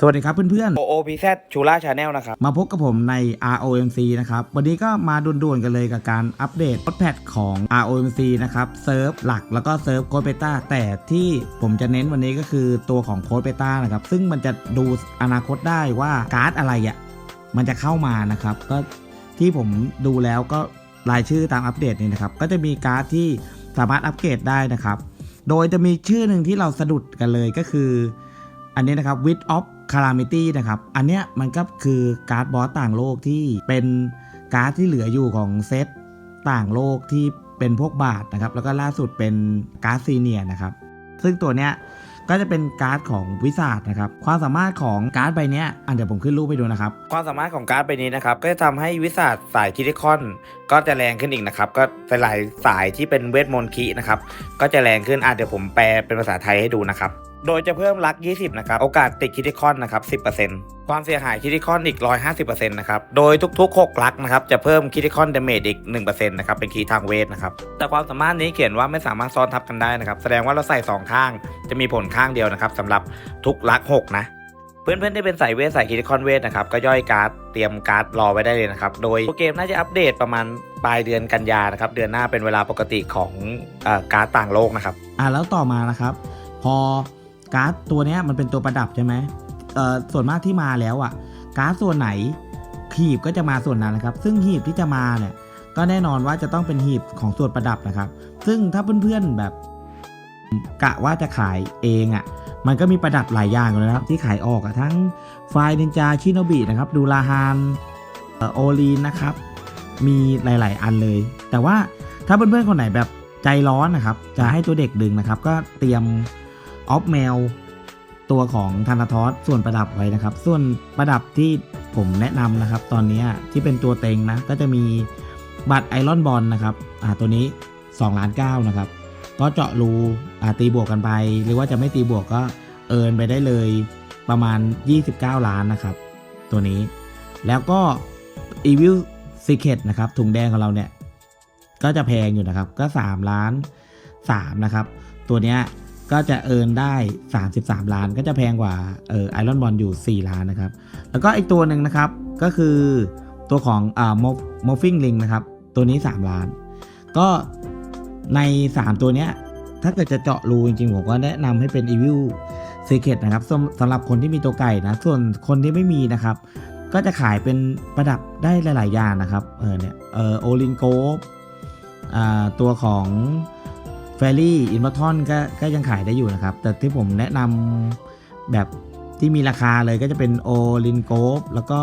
สวัสดีครับเพื่อนโอโอพีแซชูล่าชาแนลนะครับๆมาพบกับผมใน ROMC นะครับ วันนี้ก็มาด่วนๆกันเลยกับการอัปเดตโค้ดแพทของ ROMC นะครับเซิร์ฟหลักแล้วก็เซิร์ฟโค้ดเบต้าแต่ที่ผมจะเน้นวันนี้ก็คือตัวของโค้ดเบต้านะครับ ซึ่งมันจะดูอนาคตได้ว่าการ์ดอะไรอะมันจะเข้ามานะครับ ก็ที่ผมดูแล้วก็รายชื่อตามอัปเดตนี่นะครับ ก็จะมีการ์ดที่สามารถอัปเกรดได้นะครับ โดยจะมีชื่อหนึ่งที่เราสะดุดกันเลยก็คือ อันนี้นะครับ Wit of Calamity นะครับ อันเนี้ยมันก็คือการ์ดบอสต่างโลกที่เป็นการ์ดที่เหลืออยู่ของเซตต่างโลกที่เป็นพวกบาทนะครับ แล้วก็ล่าสุดเป็นการ์ดซีเนียนะครับ ซึ่งตัวเนี้ยก็จะเป็นการ์ดของวิสาดนะครับ ความสามารถของการ์ดใบเนี้ยอันเดี๋ยวผมขึ้นรูปไปดูนะครับ ความสามารถของการ์ดใบนี้นะครับ ก็จะทำให้วิสัทสายคิติคอน ก็จะแรงขึ้นอีกนะครับ ก็หลายสายที่เป็นเวทมนต์คีนะครับ ก็จะแรงขึ้นอะเดี๋ยวผมแปลเป็นภาษาไทยให้ดูนะครับ โดยจะเพิ่มลัก 20 นะครับ โอกาสติดคิติคอนนะครับ 10%ความเสียหายคิติคอนอีก 150%นะครับ โดยทุกๆ 6 ลักนะครับ จะเพิ่มคิติคอนเดเมจอีก 1%นะครับ เป็นคีย์ทางเวทนะครับ แต่ความสามารถนี้เขียนว่าไม่สามารถซ้อนทับกันได้นะครับ แสดงว่าเราใส่ 2 ข้าง จะมีผลข้างเดียวนะครับสำหรับทุกลัก 6 นะ เพื่อนๆที่เป็นสายเวทสายคิติคอนเวทนะครับ ก็ย่อยการ์ด เตรียมการ์ดรอไว้ได้เลยนะครับ โดยโปรเกมน่าจะอัปเดตประมาณปลายเดือนกันยานะครับ เดือนหน้าเป็นเวลาปกติของอการ์ดต่างโลกนะครับ อะแล้วต่อมานะครับ พอ การ์ดตัวนี้มันเป็นตัวประดับใช่ไหมเอ่อส่วนมากที่มาแล้วอะ การ์ดส่วนไหนหีบก็จะมาส่วนนั้นนะครับ ซึ่งหีบที่จะมาเนี่ย ก็แน่นอนว่าจะต้องเป็นหีบของส่วนประดับนะครับ ซึ่งถ้าเพื่อนๆแบบกะว่าจะขายเองอะ มันก็มีประดับหลายอย่างเลยนะครับ ที่ขายออกอะทั้งไฟนินจาชิโนบินะครับ ดูลาฮานโอลีนนะครับ มีหลาย ๆ อันเลย แต่ว่าถ้าเพื่อนๆคนไหนแบบใจร้อนนะครับ จะให้ตัวเด็กดึงนะครับ ก็เตรียม ออฟแมวตัวของธนาทอสส่วนประดับไว้นะครับ ส่วนประดับที่ผมแนะนำนะครับ ตอนนี้ที่เป็นตัวเต็งนะ ก็จะมีบัตรไอรอนบอลนะครับอ่าตัวนี้2ล้าน9นะครับ ก็เจาะรูอ่าตีบวกกันไป หรือว่าจะไม่ตีบวกก็เอินไปได้เลยประมาณ 29 ล้านนะครับ ตัวนี้ แล้วก็ Evil Secret นะครับ ถุงแดงของเราเนี่ย ก็จะแพงอยู่นะครับ ก็ 3 ล้าน3นะครับ ตัวเนี้ย ก็จะเอินได้ 33 ล้าน ก็จะแพงกว่าเออไอรอนบอลอยู่ 4 ล้านนะครับ แล้วก็อีกตัวหนึ่งนะครับก็คือตัวของอ่าโมฟิงลิงนะครับ ตัวนี้ 3 ล้าน ก็ใน 3 ตัวเนี้ยถ้าเกิดจะเจาะรูจริงๆ ผมก็แนะนำให้เป็น Evil Secret นะครับสำหรับคนที่มีตัวไก่นะ ส่วนคนที่ไม่มีนะครับ ก็จะขายเป็นประดับได้หลาย ๆ อย่างนะครับ เออเนี่ยเออโอลินโกฟอ่าตัวของ เฟรี่อินวอร์ทอนก็ก็ยังขายได้อยู่นะครับ แต่ที่ผมแนะนำแบบที่มีราคาเลยก็จะเป็นโอลินโกฟแล้วก็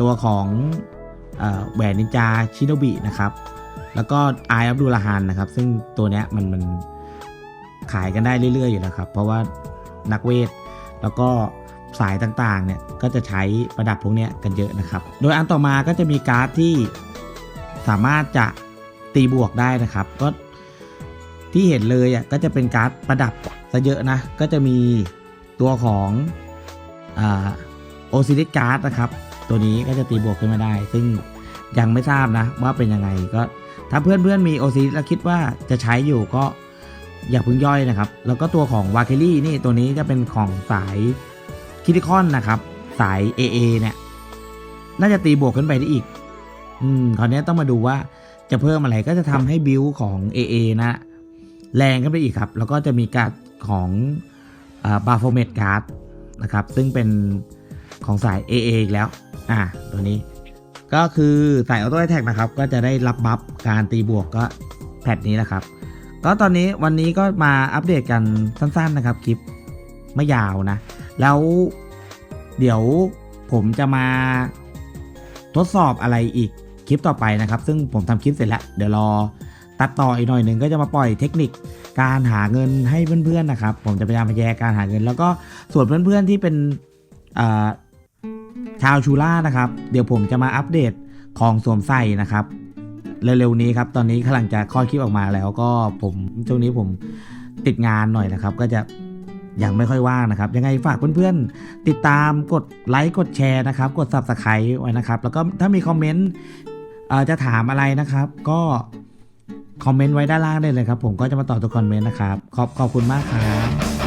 ตัวของอแหวนนินจาชิโนบินะครับ แล้วก็ไออับดูลาฮานนะครับ ซึ่งตัวเนี้ยมันมันขายกันได้เรื่อยๆอยู่แล้วครับ เพราะว่านักเวท แล้วก็สายต่างๆเนี่ยก็จะใช้ประดับพวกเนี้ยกันเยอะนะครับ โดยอันต่อมาก็จะมีการ์ดที่สามารถจะ ตีบวกได้นะครับ ก็ที่เห็นเลยอะก็จะเป็นการ์ดประดับซะเยอะนะ ก็จะมีตัวของโอซิลิสการ์ดนะครับ ตัวนี้ก็จะตีบวกขึ้นมาได้ ซึ่งยังไม่ทราบนะว่าเป็นยังไงก็ถ้าเพื่อนๆมีโอซิลิสแล้วคิดว่าจะใช้อยู่ก็อย่าเพิ่งย่อยนะครับ แล้วก็ตัวของวาเคลี่นี่ตัวนี้จะเป็นของสายคิติคอนนะครับ สาย AA เนี่ยน่าจะตีบวกขึ้นไปได้อีก อืมคราวนี้ต้องมาดูว่า จะเพิ่มอะไรก็จะทำให้บิวของ AA นะ แรงขึ้นไปอีกครับ แล้วก็จะมีการ์ดของบาโฟเมตการ์ดนะครับ ซึ่งเป็นของสาย AA อีกแล้ว อ่า ตัวนี้ ก็คือสายออโต้แท็กนะครับ ก็จะได้รับบัฟการตีบวกก็แพทนี้นะครับ ก็ตอนนี้วันนี้ก็มาอัปเดตกันสั้นๆนะครับคลิปไม่ยาวนะ แล้วเดี๋ยวผมจะมาทดสอบอะไรอีก คลิปต่อไปนะครับ ซึ่งผมทำคลิปเสร็จแล้ว เดี๋ยวรอตัดต่ออีกหน่อยหนึ่งก็จะมาปล่อยเทคนิคการหาเงินให้เพื่อนๆนะครับ ผมจะพยายามพแยกการหาเงิน แล้วก็ส่วนเพื่อนๆที่เป็นชาวชูล่านะครับ เดี๋ยวผมจะมาอัปเดตของสวมใส่นะครับเร็วๆนี้ครับตอนนี้กำลังจะคลอดคลิปออกมาแล้วก็ผมช่วงนี้ผมติดงานหน่อยนะครับ ก็จะยังไม่ค่อยว่างนะครับ ยังไงฝากเพื่อนๆ ติดตามกดไลค์กดแชร์นะครับ กด Subscribe ไว้นะครับ แล้วก็ถ้ามีคอมเมนต์ จะถามอะไรนะครับ ก็คอมเมนต์ไว้ด้านล่างได้เลยครับ ผมก็จะมาตอบทุกคอมเมนต์นะครับ ขอบขอบคุณมากครับ